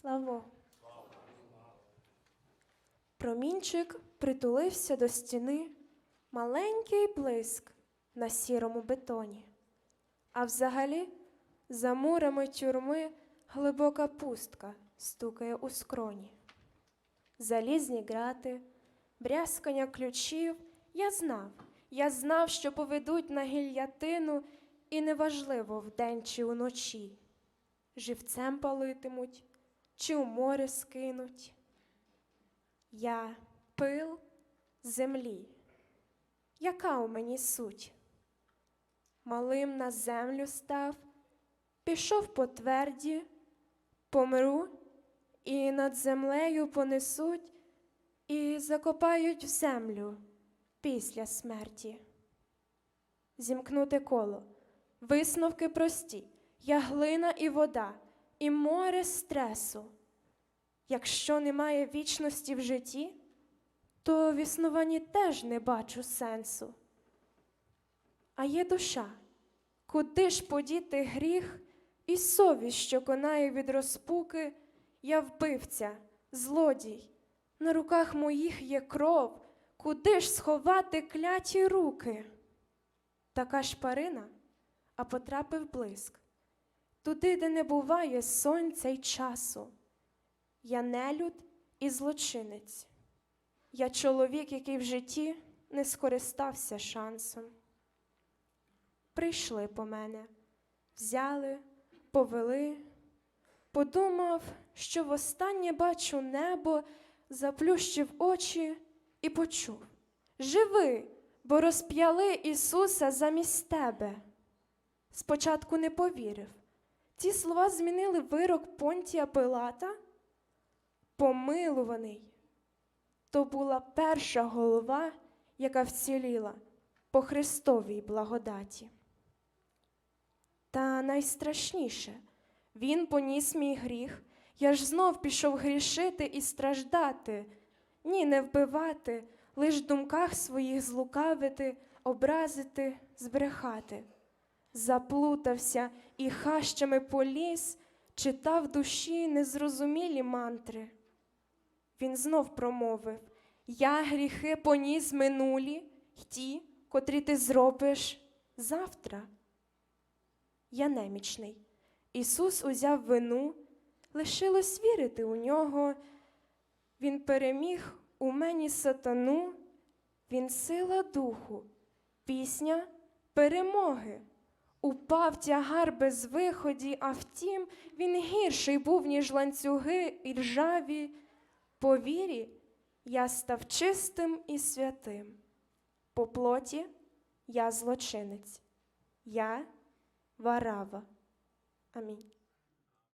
Слава Богу. Промінчик притулився до стіни, маленький блиск на сірому бетоні. А взагалі, за мурами тюрми глибока пустка стукає у скроні. Залізні грати, брязкання ключів. Я знав, я знав, що поведуть на гільятину, і неважливо вдень чи уночі. Живцем палитимуть, чи у море скинуть. Я пил землі. Яка у мені суть? Малим на землю став, пішов по тверді, помру, і над землею понесуть, і закопають в землю після смерті. Зімкнути коло, висновки прості, я глина і вода, і море стресу. Якщо немає вічності в житті, то в існуванні теж не бачу сенсу. А є душа, куди ж подіти гріх і совість, що конає від розпуки, я вбивця, злодій, на руках моїх є кров, куди ж сховати кляті руки? Така шпарина, а потрапив блиск, туди, де не буває сонця й часу. Я нелюд і злочинець. Я чоловік, який в житті не скористався шансом. Прийшли по мене, взяли, повели, подумав, що востаннє бачу небо, заплющив очі і почув Живи, бо розп'яли Ісуса замість тебе. Спочатку не повірив. Ці слова змінили вирок Понтія Пилата помилуваний. То була перша голова, яка вціліла по Христовій благодаті. Та найстрашніше, він поніс мій гріх, я ж знов пішов грішити і страждати, ні, не вбивати, лиш в думках своїх злукавити, образити, збрехати. Заплутався і хащами поліз, читав душі незрозумілі мантри. Він знов промовив Я гріхи поніс минулі, ті, котрі ти зробиш завтра. Я немічний. Ісус узяв вину, лишилось вірити у нього. Він переміг у мені сатану, він сила духу, пісня перемоги. Упав тягар без виході, а втім, він гірший був, ніж ланцюги і ржаві. По вірі я став чистим і святим. По плоті я злочинець, я варава. Амінь.